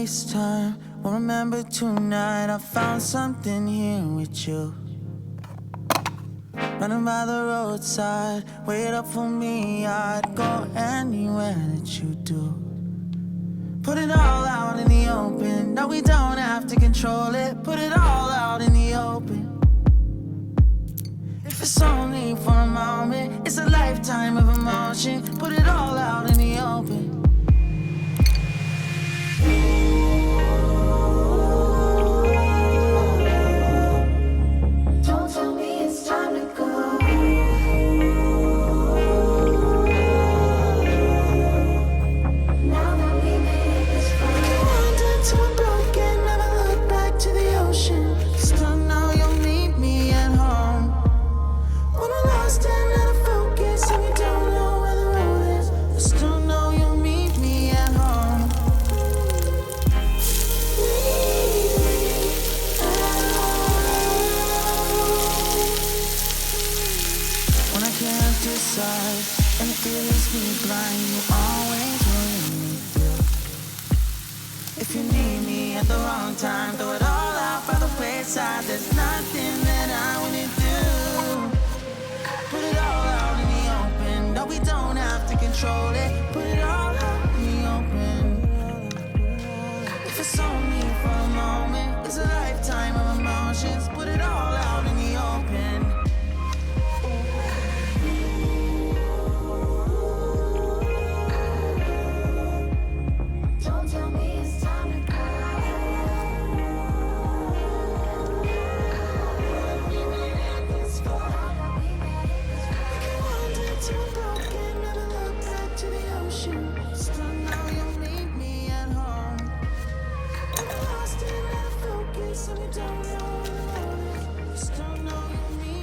waste time. Won't remember tonight. I found something here with you. Running by the roadside, wait up for me. I'd go anywhere that you do. Put it all out in the open. No, we don't have to control it. Put it all out in the open. If it's only for a moment, it's a lifetime of emotion. Put it And if you leaves me blind, you always me. If you need me at the wrong time, throw it all out by the wayside. There's nothing. place and you don't know. Just don't know me.